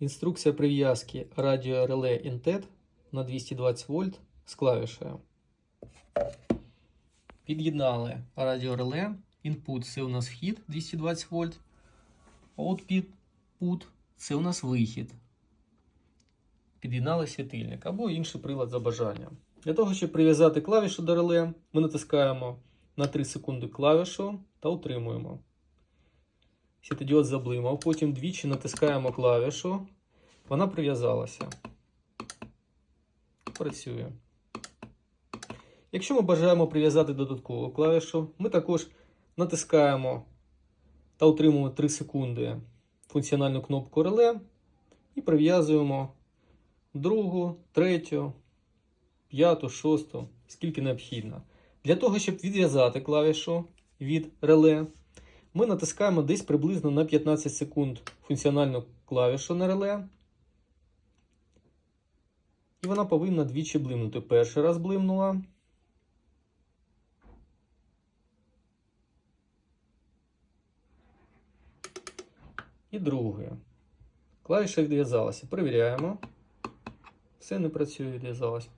Інструкція прив'язки радіореле Intet на 220 вольт з клавішею. Під'єднали радіореле. Інпут це у нас вхід 220 вольт. Output це у нас вихід. Під'єднали світильник або інший прилад за бажанням. Для того, щоб прив'язати клавішу до реле, ми натискаємо на 3 секунди клавішу та утримуємо. Світодіод заблимав, потім двічі натискаємо клавішу. Вона прив'язалася. Працює. Якщо ми бажаємо прив'язати додаткову клавішу, ми також натискаємо та утримуємо 3 секунди функціональну кнопку реле і прив'язуємо другу, третю, п'яту, шосту, скільки необхідно. Для того, щоб відв'язати клавішу від реле, ми натискаємо десь приблизно на 15 секунд функціональну клавішу на реле. І вона повинна двічі блимнути. Перший раз блимнула. І друге. Клавіша відв'язалася. Перевіряємо. Все не працює, відв'язалась.